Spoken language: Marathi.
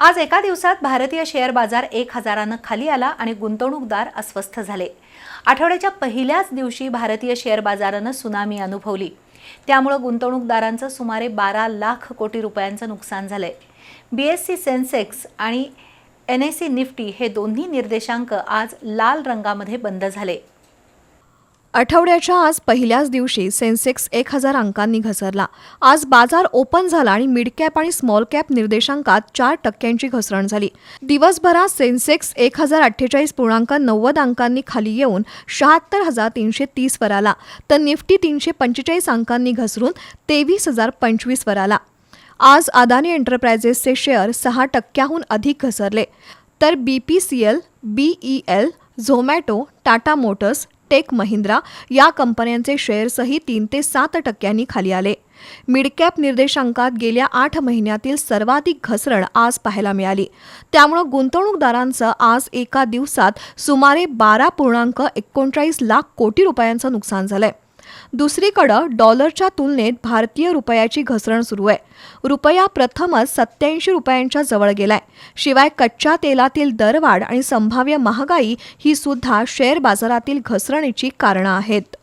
आज एका दिवसात भारतीय शेअर बाजार एक हजारानं खाली आला आणि गुंतवणूकदार अस्वस्थ झाले. आठवड्याच्या पहिल्याच दिवशी भारतीय शेअर बाजारानं सुनामी अनुभवली. त्यामुळं गुंतवणूकदारांचं सुमारे बारा लाख कोटी रुपयांचं नुकसान झालंय. बी एस सी सेन्सेक्स आणि एन एस सी निफ्टी हे दोन्ही निर्देशांक आज लाल रंगामध्ये बंद झाले. आठवड्याच्या आज पहिल्याच दिवशी सेन्सेक्स एक हजार अंकांनी घसरला. आज बाजार ओपन झाला आणि मिड कॅप आणि स्मॉल कॅप निर्देशांकात चार टक्क्यांची घसरण झाली. दिवसभरात सेन्सेक्स एक हजार अठ्ठेचाळीस पूर्णांक नव्वद अंकांनी खाली येऊन शहात्तर हजार तीनशे तीसवर आला. तर निफ्टी तीनशे पंचेचाळीस अंकांनी घसरून तेवीस हजार पंचवीसवर आला. आज अदानी एंटरप्राइजेसचे शेअर सहा टक्क्याहून अधिक घसरले. तर B P C L B E L Zomato Tata Motors Tech Mahindra या कंपन्यांचे शेअर्सही तीन ते सात टक्क्यांनी खाली आले. मिडकॅप निर्देशांकात गेल्या आठ महिन्यातील सर्वाधिक घसरण आज पाहायला मिळाली. त्यामुळं गुंतवणूकदारांचं आज एका दिवसात सुमारे बारा पूर्णांक एकोणचाळीस लाख कोटी रुपयांचं नुकसान झालंय. दुसरीकडं डॉलरच्या तुलनेत भारतीय रुपयाची घसरण सुरू आहे. रुपया प्रथमच सत्याऐंशी रुपयांच्या जवळ गेलाय. शिवाय कच्च्या तेलातील दरवाढ आणि संभाव्य महागाई ही सुद्धा शेअर बाजारातील घसरणीची कारणं आहेत.